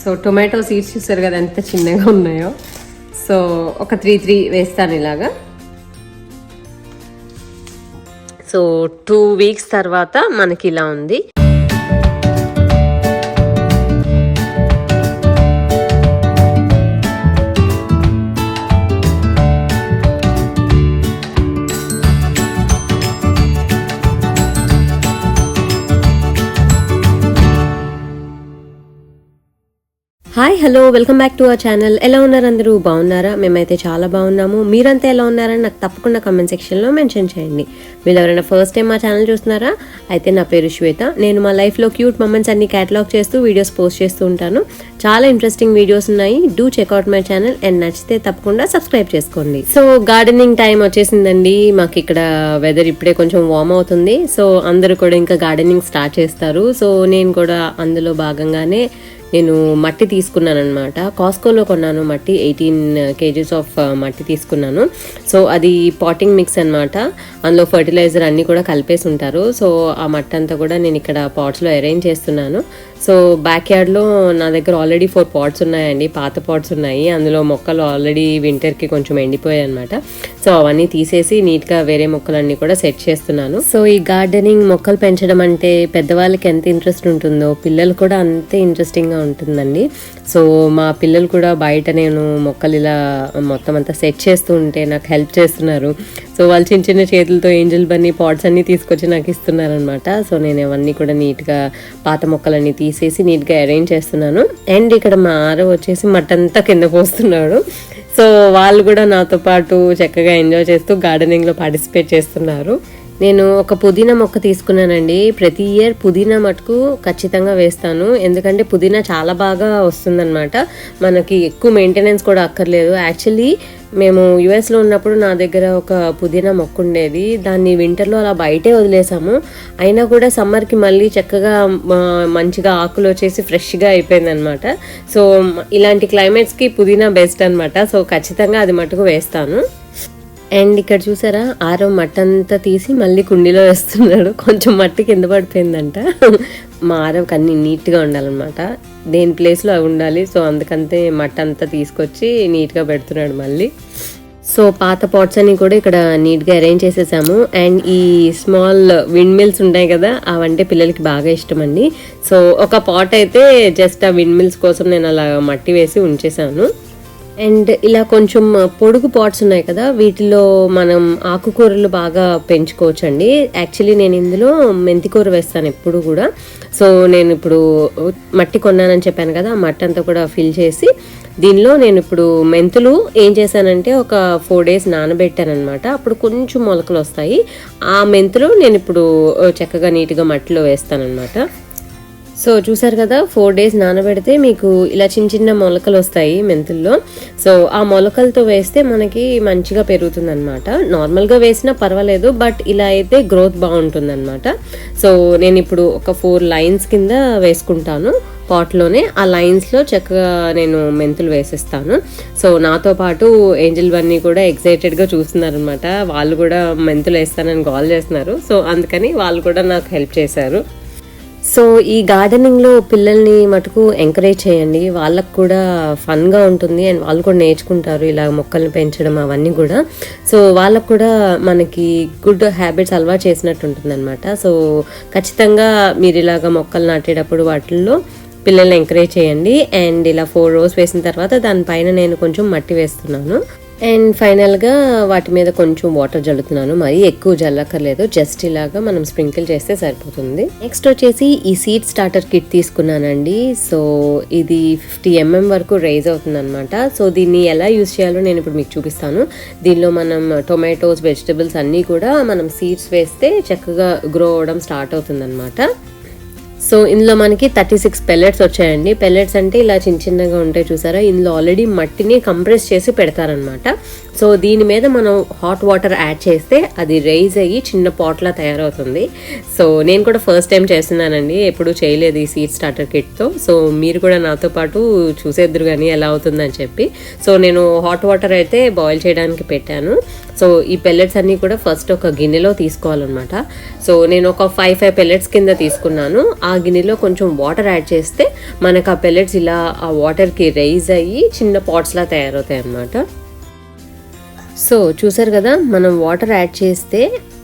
So tomato seeds చూసారు కదా ఎంత చిన్నగా ఉన్నాయో సో ఒక త్రీ త్రీ వేస్తాను ఇలాగా. సో టూ వీక్స్ తర్వాత మనకి ఇలా ఉంది. Hi hello welcome back to our channel. ఎలా ఉన్నారు అందరూ? బాగున్నారా? మేమైతే చాలా బాగున్నాము. మీరంతా ఎలా ఉన్నారని నాకు తప్పకుండా కమెంట్ సెక్షన్లో మెన్షన్ చేయండి. మీరు ఎవరైనా ఫస్ట్ టైం మా ఛానల్ చూస్తున్నారా? అయితే నా పేరు శ్వేత. నేను మా లైఫ్లో క్యూట్ మొమెంట్స్ అన్ని క్యాటలాగ్ చేస్తూ వీడియోస్ పోస్ట్ చేస్తూ ఉంటాను. చాలా ఇంట్రెస్టింగ్ వీడియోస్ ఉన్నాయి. Do check out my channel and నచ్చితే తప్పకుండా సబ్స్క్రైబ్ చేసుకోండి. సో గార్డెనింగ్ టైం వచ్చేసిందండి. మాకు ఇక్కడ వెదర్ ఇప్పుడే కొంచెం వార్మ్ అవుతుంది. సో అందరూ కూడా ఇంకా గార్డెనింగ్ స్టార్ట్ చేస్తారు. సో నేను కూడా అందులో భాగంగానే నేను మట్టి తీసుకున్నాను అనమాట కాస్కోలో కొన్నాను మట్టి ఎయిటీన్ కేజీస్ ఆఫ్ మట్టి తీసుకున్నాను. సో అది పాటింగ్ మిక్స్ అనమాట అందులో ఫర్టిలైజర్ అన్నీ కూడా కలిపేసి ఉంటారు. సో ఆ మట్టి అంతా కూడా నేను ఇక్కడ పాట్స్లో అరేంజ్ చేస్తున్నాను. సో బ్యాక్ యార్డ్లో నా దగ్గర ఆల్రెడీ ఫోర్ పాట్స్ ఉన్నాయండి. పాత పాట్స్ ఉన్నాయి. అందులో మొక్కలు ఆల్రెడీ వింటర్కి కొంచెం ఎండిపోయాయి అనమాట సో అవన్నీ తీసేసి నీట్గా వేరే మొక్కలన్నీ కూడా సెట్ చేస్తున్నాను. సో ఈ గార్డెనింగ్ మొక్కలు పెంచడం అంటే పెద్దవాళ్ళకి ఎంత ఇంట్రెస్ట్ ఉంటుందో పిల్లలు కూడా అంతే ఇంట్రెస్టింగ్గా ఉంటుందండి. సో మా పిల్లలు కూడా బయట నేను మొక్కలు ఇలా మొత్తం అంతా సెట్ చేస్తూ ఉంటే నాకు హెల్ప్ చేస్తున్నారు. సో వాళ్ళు చిన్న చిన్న చేతులతో ఏంజల్ బన్నీ పాట్స్ అన్నీ తీసుకొచ్చి నాకు ఇస్తున్నారనమాట సో నేను అవన్నీ కూడా నీట్గా పాత మొక్కలన్నీ తీసేసి నీట్గా అరేంజ్ చేస్తున్నాను. అండ్ ఇక్కడ మా ఆరో వచ్చేసి మటంతా కింద పోస్తున్నాడు. సో వాళ్ళు కూడా నాతో పాటు చక్కగా ఎంజాయ్ చేస్తూ గార్డెనింగ్లో పార్టిసిపేట్ చేస్తున్నారు. నేను ఒక పుదీనా మొక్క తీసుకున్నానండి. ప్రతి ఇయర్ పుదీనా మటుకు ఖచ్చితంగా వేస్తాను. ఎందుకంటే పుదీనా చాలా బాగా వస్తుందన్నమాట. మనకి ఎక్కువ మెయింటెనెన్స్ కూడా అక్కర్లేదు. యాక్చువల్లీ మేము యుఎస్లో ఉన్నప్పుడు నా దగ్గర ఒక పుదీనా మొక్క ఉండేది. దాన్ని వింటర్లో అలా బయటే వదిలేసాము. అయినా కూడా సమ్మర్కి మళ్ళీ చక్కగా మంచిగా ఆకులు వచ్చేసి ఫ్రెష్గా అయిపోయిందనమాట సో ఇలాంటి క్లైమేట్స్కి పుదీనా బెస్ట్ అనమాట సో ఖచ్చితంగా అది మటుకు వేస్తాను. అండ్ ఇక్కడ చూసారా ఆరో మట్టి అంతా తీసి మళ్ళీ కుండీలో వేస్తున్నాడు. కొంచెం మట్టి కింద పడిపోయిందంట. మా ఆరవకి అన్ని నీట్గా ఉండాలన్నమాట. దేని ప్లేస్లో అవి ఉండాలి సో అందుకంతే మట్టి అంతా తీసుకొచ్చి నీట్గా పెడుతున్నాడు మళ్ళీ. సో పాత పాట్స్ అన్ని కూడా ఇక్కడ నీట్గా అరేంజ్ చేసేసాము. అండ్ ఈ స్మాల్ విండ్ మిల్స్ ఉంటాయి కదా అవంటే పిల్లలకి బాగా ఇష్టం అండి సో ఒక పాట్ అయితే జస్ట్ ఆ విండ్ మిల్స్ కోసం నేను అలా మట్టి వేసి ఉంచేసాను. అండ్ ఇలా కొంచెం పొడుగు పాట్స్ ఉన్నాయి కదా వీటిలో మనం ఆకుకూరలు బాగా పెంచుకోవచ్చండి. యాక్చువల్లీ నేను ఇందులో మెంతికూర వేస్తాను ఎప్పుడు కూడా. సో నేను ఇప్పుడు మట్టి కొన్నానని చెప్పాను కదా ఆ మట్టి అంతా కూడా ఫిల్ చేసి దీనిలో నేను ఇప్పుడు మెంతులు ఏం చేశానంటే ఒక ఫోర్ డేస్ నానబెట్టాను అనమాట అప్పుడు కొంచెం మొలకలు వస్తాయి. ఆ మెంతులు నేను ఇప్పుడు చక్కగా నీట్గా మట్టిలో వేస్తానన్నమాట. సో చూసారు కదా ఫోర్ డేస్ నానబెడితే మీకు ఇలా చిన్న చిన్న మొలకలు వస్తాయి మెంతుల్లో. సో ఆ మొలకలతో వేస్తే మనకి మంచిగా పెరుగుతుంది అనమాట నార్మల్గా వేసినా పర్వాలేదు బట్ ఇలా అయితే గ్రోత్ బాగుంటుంది అనమాట సో నేను ఇప్పుడు ఒక ఫోర్ లైన్స్ కింద వేసుకుంటాను. పాట్లోనే ఆ లైన్స్లో చక్కగా నేను మెంతులు వేసేస్తాను. సో నాతో పాటు ఏంజల్ బన్నీ కూడా ఎగ్జైటెడ్గా చూస్తున్నారనమాట వాళ్ళు కూడా మెంతులు వేస్తానని కాల్ చేస్తున్నారు. సో అందుకని వాళ్ళు కూడా నాకు హెల్ప్ చేశారు. సో ఈ గార్డెనింగ్లో పిల్లల్ని మటుకు ఎంకరేజ్ చేయండి. వాళ్ళకు కూడా ఫన్గా ఉంటుంది. అండ్ వాళ్ళు కూడా నేర్చుకుంటారు ఇలా మొక్కల్ని పెంచడం అవన్నీ కూడా. సో వాళ్ళకు కూడా మనకి గుడ్ హ్యాబిట్స్ అలవాటు చేసినట్టు ఉంటుంది అనమాట సో ఖచ్చితంగా మీరు ఇలాగ మొక్కలు నాటేటప్పుడు వాటిల్లో పిల్లల్ని ఎంకరేజ్ చేయండి. అండ్ ఇలా ఫోర్ రోస్ వేసిన తర్వాత దానిపైన నేను కొంచెం మట్టి వేస్తున్నాను. అండ్ ఫైనల్గా వాటి మీద కొంచెం వాటర్ జల్లుతున్నాను. మరి ఎక్కువ జల్లక్కర్లేదు. జస్ట్ ఇలాగా మనం స్ప్రింకిల్ చేస్తే సరిపోతుంది. నెక్స్ట్ వచ్చేసి ఈ సీడ్ స్టార్టర్ కిట్ తీసుకున్నానండి. సో ఇది ఫిఫ్టీ ఎంఎం వరకు రైజ్ అవుతుంది అనమాట సో దీన్ని ఎలా యూజ్ చేయాలో నేను ఇప్పుడు మీకు చూపిస్తాను. దీనిలో మనం టొమాటోస్ వెజిటబుల్స్ అన్నీ కూడా మనం సీడ్స్ వేస్తే చక్కగా గ్రో అవ్వడం స్టార్ట్ అవుతుంది సో ఇందులో మనకి థర్టీ సిక్స్ పెల్లెట్స్ వచ్చాయండి. పెల్లెట్స్ అంటే ఇలా చిన్న చిన్నగా ఉంటాయి చూసారా? ఇందులో ఆల్రెడీ మట్టిని కంప్రెస్ చేసి పెడతారనమాట సో దీని మీద మనం హాట్ వాటర్ యాడ్ చేస్తే అది రైజ్ అయ్యి చిన్న పాట్లా తయారవుతుంది. సో నేను కూడా ఫస్ట్ టైం చేస్తున్నానండి. ఎప్పుడు చేయలేదు ఈ సీడ్ స్టార్టర్ కిట్తో సో మీరు కూడా నాతో పాటు చూసేద్దరు కానీ ఎలా అవుతుందని చెప్పి. సో నేను హాట్ వాటర్ అయితే బాయిల్ చేయడానికి పెట్టాను. సో ఈ పెల్లెట్స్ అన్నీ కూడా ఫస్ట్ ఒక గిన్నెలో తీసుకోవాలన్నమాట. సో నేను ఒక ఫైవ్ ఫైవ్ పెల్లెట్స్ కింద తీసుకున్నాను. ఆ గిన్నెలో కొంచెం వాటర్ యాడ్ చేస్తే మనకు ఆ పెల్లెట్స్ ఇలా ఆ వాటర్కి రైజ్ అయ్యి చిన్న పాట్స్లా తయారవుతాయి అన్నమాట సో చూసారు కదా మనం వాటర్ యాడ్ చేస్తే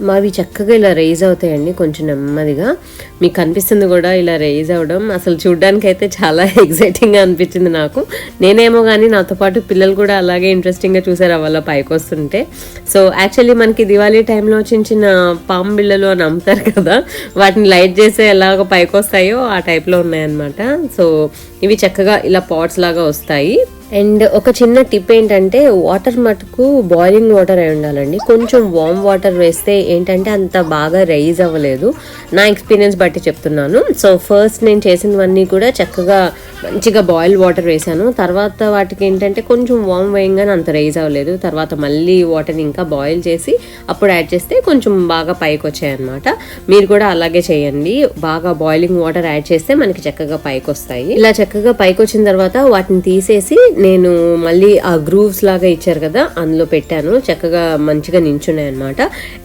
మావి చక్కగా ఇలా రైజ్ అవుతాయండి కొంచెం నెమ్మదిగా. మీకు కనిపిస్తుంది కూడా ఇలా రైజ్ అవ్వడం అసలు చూడడానికి అయితే చాలా ఎగ్జైటింగ్గా అనిపించింది నాకు. నేనేమో కానీ నాతో పాటు పిల్లలు కూడా అలాగే ఇంట్రెస్టింగ్గా చూసారు వాళ్ళ పైకి వస్తుంటే. సో యాక్చువల్లీ మనకి దివాళీ టైంలో చిన్న చిన్న పాము బిళ్ళలు అని అమ్ముతారు కదా వాటిని లైట్ చేస్తే ఎలాగ పైకి వస్తాయో ఆ టైప్లో ఉన్నాయన్నమాట. సో ఇవి చక్కగా ఇలా పాట్స్ లాగా వస్తాయి. అండ్ ఒక చిన్న టిప్ ఏంటంటే వాటర్ మటుకు బాయిలింగ్ వాటర్ అయి ఉండాలండి. కొంచెం వామ్ వాటర్ వేస్తే ఏంటంటే అంత బాగా రైజ్ అవ్వలేదు. నా ఎక్స్పీరియన్స్ బట్టి చెప్తున్నాను. సో ఫస్ట్ నేను చేసినవన్నీ కూడా చక్కగా మంచిగా బాయిల్ వాటర్ వేసాను. తర్వాత వాటికి ఏంటంటే కొంచెం వామ్ వేయంగానే అంత రైజ్ అవ్వలేదు. తర్వాత మళ్ళీ వాటర్ని ఇంకా బాయిల్ చేసి అప్పుడు యాడ్ చేస్తే కొంచెం బాగా పైకి వచ్చాయన్నమాట. మీరు కూడా అలాగే చేయండి. బాగా బాయిలింగ్ వాటర్ యాడ్ చేస్తే మనకి చక్కగా పైకి వస్తాయి ఇలా చక్కగా పైకి వచ్చిన తర్వాత వాటిని తీసేసి నేను మళ్ళీ ఆ గ్రూవ్స్ లాగా ఇచ్చారు కదా అందులో పెట్టాను. చక్కగా మంచిగా నించున్నాయి అనమాట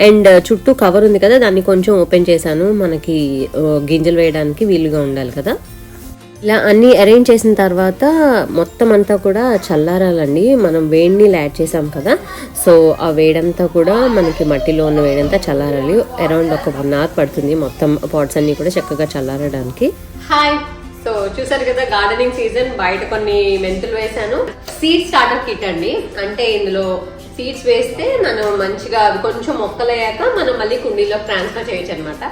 అండ్ చుట్టూ కవర్ ఉంది కదా దాన్ని కొంచెం ఓపెన్ చేశాను. మనకి గింజలు వేయడానికి వీలుగా ఉండాలి కదా. ఇలా అన్నీ అరేంజ్ చేసిన తర్వాత మొత్తం అంతా కూడా చల్లారాలండి. మనం వేడి నీళ్ళు యాడ్ చేసాం కదా. సో ఆ వేడంతా కూడా మనకి మట్టిలో ఉన్న వేడంతా చల్లారాలి. అరౌండ్ ఒక వన్ అవర్ పడుతుంది మొత్తం పాట్స్ అన్నీ కూడా చక్కగా చల్లారడానికి. హాయ్ సో చూసారు కదా గార్డెనింగ్ సీజన్ బయట కొన్ని మెంతులు వేసాను సీడ్ స్టార్టర్ కిట్ అండి. అంటే ఇందులో సీడ్స్ వేస్తే మనం మంచిగా కొంచెం మొక్కలయ్యాక మనం మళ్ళీ కుండీలో ట్రాన్స్ఫర్ చేయొచ్చు అనమాట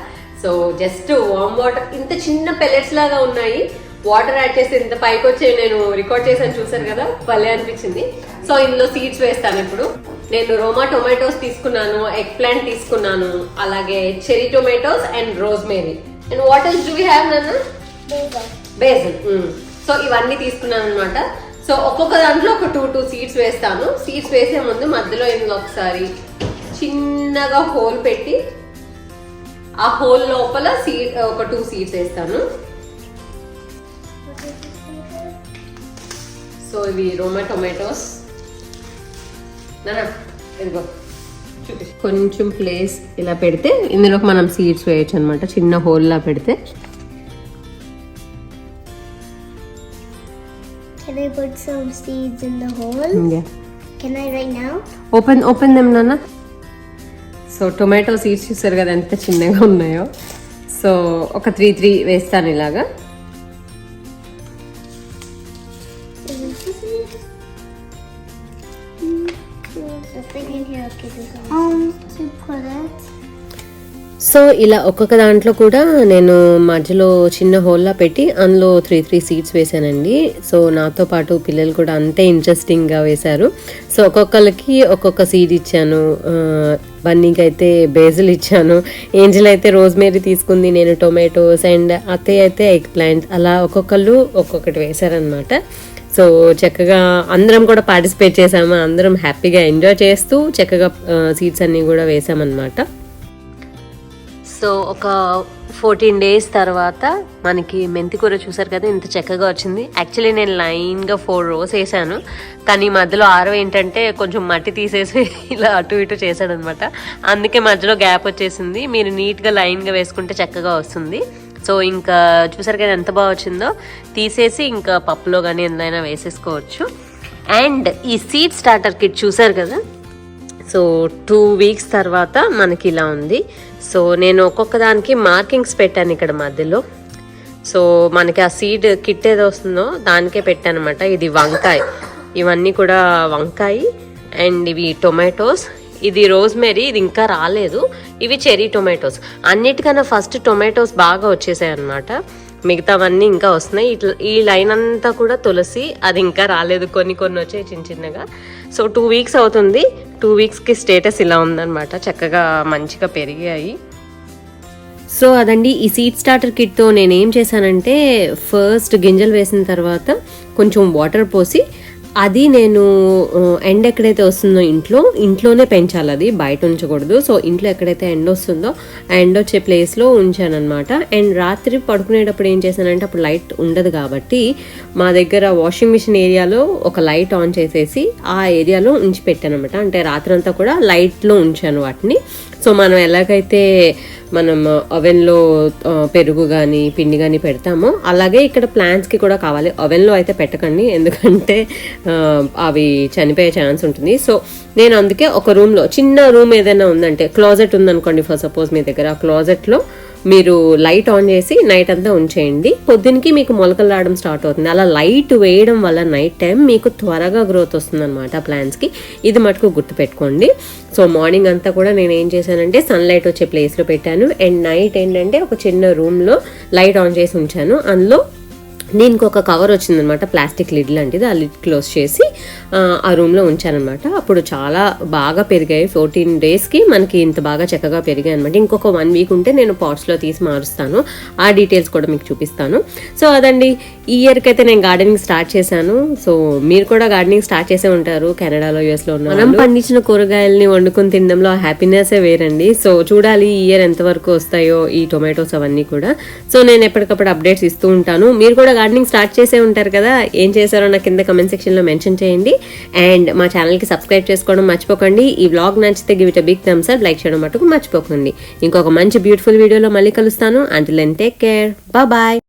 సో జస్ట్ వామ్ వాటర్ ఇంత చిన్న పెల్లెట్స్ లాగా ఉన్నాయి. వాటర్ యాడ్ చేసి ఇంత పైకి వచ్చి నేను రికార్డ్ చేశాను చూసాను కదా? భలే అనిపించింది. సో ఇందులో సీడ్స్ వేస్తాను ఇప్పుడు. నేను రోమా టొమాటోస్ తీసుకున్నాను ఎగ్ ప్లాంట్ తీసుకున్నాను అలాగే cherry tomatoes and rosemary and what else do we have నన్ను బేసిల్ సో ఇవన్నీ తీసుకున్నాను అనమాట సో ఒక్కొక్క దాంట్లో ఒక టూ టూ సీడ్స్ వేస్తాను. సీడ్స్ వేసే ముందు మధ్యలో ఇందులో ఒకసారి? చిన్నగా హోల్ పెట్టి ఆ హోల్ లోపల సీడ్ ఒక టూ సీడ్స్ వేస్తాను. సో ఇవి రోమా టొమాటోస్. ఇదిగో. కొంచెం ప్లేస్ ఇలా పెడితే ఇందులో మనం సీడ్స్ వేయచ్చు అనమాట చిన్న హోల్లా పెడితే. Can I put some seeds in the hole? Yeah. Can I right now? Open open them నాన్న సో టొమాటో సీడ్స్ చూసారు కదా ఎంత చిన్నగా ఉన్నాయో సో ఒక త్రీ త్రీ వేస్తాను ఇలాగా సో ఇలా ఒక్కొక్క దాంట్లో కూడా నేను మధ్యలో చిన్న హోల్లా పెట్టి అందులో త్రీ త్రీ సీట్స్ వేసానండి. సో నాతో పాటు పిల్లలు కూడా అంతే ఇంట్రెస్టింగ్గా వేశారు. సో ఒక్కొక్కరికి ఒక్కొక్క సీడ్ ఇచ్చాను. బన్నీకి అయితే బేజిల్ ఇచ్చాను. ఏంజిల్ అయితే రోజ్మేరీ తీసుకుంది నేను టొమాటోస్ అండ్ అత్తయ్య అయితే ఎగ్ ప్లాంట్ అలా ఒక్కొక్కళ్ళు ఒక్కొక్కటి వేశారనమాట సో చక్కగా అందరం కూడా పార్టిసిపేట్ చేసాము అందరం హ్యాపీగా ఎంజాయ్ చేస్తూ చక్కగా సీట్స్ అన్నీ కూడా వేసామన్నమాట సో ఒక ఫోర్టీన్ డేస్ తర్వాత మనకి మెంతి కూర చూసారు కదా ఇంత చక్కగా వచ్చింది. యాక్చువల్లీ నేను లైన్గా ఫోర్ రోస్ వేసాను. కానీ మధ్యలో ఆరో ఏంటంటే కొంచెం మట్టి తీసేసి ఇలా అటు ఇటు చేశాడనమాట. అందుకే మధ్యలో గ్యాప్ వచ్చేసింది. మీరు నీట్గా లైన్గా వేసుకుంటే చక్కగా వస్తుంది. సో ఇంకా చూసారు కదా ఎంత బాగా వచ్చిందో? తీసేసి ఇంకా పప్పులో కానీ ఎందులో వేసేసుకోవచ్చు. అండ్ ఈ సీడ్ స్టార్టర్ కిట్ చూసారు కదా? సో టూ వీక్స్ తర్వాత మనకి ఇలా ఉంది. సో నేను ఒక్కొక్క దానికి మార్కింగ్స్ పెట్టాను ఇక్కడ మధ్యలో. సో మనకి ఆ సీడ్ కిట్ ఏదో వస్తుందో దానికే పెట్టాను అనమాట ఇది వంకాయ. ఇవన్నీ కూడా వంకాయ అండ్ ఇవి టొమాటోస్. ఇది రోజ్మెరీ ఇది ఇంకా రాలేదు. ఇవి చెరీ టొమాటోస్. అన్నిటికన్నా ఫస్ట్ టొమాటోస్ బాగా వచ్చేసాయి అనమాట మిగతావన్నీ ఇంకా వస్తున్నాయి. ఇట్లా ఈ లైన్ అంతా కూడా తులసి అది ఇంకా రాలేదు. కొన్ని కొన్ని వచ్చాయి చిన్న చిన్నగా. సో టూ వీక్స్ అవుతుంది. టూ వీక్స్కి స్టేటస్ ఇలా ఉందన్నమాట. చక్కగా మంచిగా పెరిగాయి. సో అదండి ఈ సీడ్ స్టార్టర్ కిట్తో నేను ఏం చేశానంటే ఫస్ట్ గింజలు వేసిన తర్వాత కొంచెం వాటర్ పోసి అది నేను ఎండ్ ఎక్కడైతే వస్తుందో ఇంట్లో ఇంట్లోనే పెంచాలి అది బయట ఉంచకూడదు. సో ఇంట్లో ఎక్కడైతే ఎండ వస్తుందో ఆ ఎండ వచ్చే ప్లేస్లో ఉంచానమాట అండ్ రాత్రి పడుకునేటప్పుడు ఏం చేశానంటే అప్పుడు లైట్ ఉండదు కాబట్టి మా దగ్గర వాషింగ్ మిషన్ ఏరియాలో ఒక లైట్ ఆన్ చేసేసి ఆ ఏరియాలో ఉంచి పెట్టాను అనమాట అంటే రాత్రంతా కూడా లైట్లో ఉంచాను వాటిని. సో మనం ఎలాగైతే మనం ఓవెన్లో పెరుగు కానీ పిండి కానీ పెడతామో. అలాగే ఇక్కడ ప్లాంట్స్కి కూడా కావాలి. ఓవెన్లో అయితే పెట్టకండి. ఎందుకంటే అవి చనిపోయే ఛాన్స్ ఉంటుంది. సో నేను అందుకే ఒక రూమ్లో చిన్న రూమ్ ఏదైనా ఉందంటే క్లాజెట్ ఉందనుకోండి ఫర్ సపోజ్ మీ దగ్గర ఆ క్లాజెట్లో మీరు లైట్ ఆన్ చేసి నైట్ అంతా ఉంచేయండి. పొద్దునకి మీకు మొలకలు రావడం స్టార్ట్ అవుతుంది. అలా లైట్ వేయడం వల్ల నైట్ టైం మీకు త్వరగా గ్రోత్ వస్తుంది అనమాట ప్లాంట్స్కి. ఇది మటుకు గుర్తుపెట్టుకోండి. సో మార్నింగ్ అంతా కూడా నేను ఏం చేశానంటే సన్లైట్ వచ్చే ప్లేస్లో పెట్టాను. అండ్ నైట్ ఏంటంటే ఒక చిన్న రూమ్లో లైట్ ఆన్ చేసి ఉంచాను. అందులో దీనికి ఒక కవర్ వచ్చిందనమాట ప్లాస్టిక్ లిడ్ లాంటిది. ఆ లిడ్ క్లోజ్ చేసి ఆ, రూమ్లో ఉంచానమాట అప్పుడు చాలా బాగా పెరిగాయి. ఫోర్టీన్ డేస్కి మనకి ఇంత బాగా చక్కగా పెరిగాయి అనమాట ఇంకొక వన్ వీక్ ఉంటే నేను పాట్స్లో తీసి మారుస్తాను. ఆ డీటెయిల్స్ కూడా మీకు చూపిస్తాను. సో అదండి. ఈ ఇయర్కి అయితే నేను గార్డెనింగ్ స్టార్ట్ చేశాను. సో మీరు కూడా గార్డెనింగ్ స్టార్ట్ చేసే ఉంటారు. కెనడాలో యూఎస్లో ఉన్న మనం పండించిన కూరగాయలని వండుకొని తినడంలో ఆ హ్యాపీనెస్సే వేరండి. సో చూడాలి ఈ ఇయర్ ఎంతవరకు వస్తాయో ఈ టొమాటోస్ అవన్నీ కూడా. సో నేను ఎప్పటికప్పుడు అప్డేట్స్ ఇస్తూ ఉంటాను. మీరు కూడా గార్డెనింగ్ స్టార్ట్ చేసే ఉంటారు కదా ఏం చేశారో నా కింద కమెంట్ సెక్షన్లో మెన్షన్ చేయండి. అండ్ మా ఛానల్కి సబ్స్క్రైబ్ చేసుకోవడం మర్చిపోకండి. ఈ వ్లాగ్ నచ్చితే give it big thumbs up like చేయడం మటుకు మర్చిపోకండి. ఇంకొక మంచి బ్యూటిఫుల్ వీడియోలో మళ్ళీ కలుస్తాను. Until and take care bye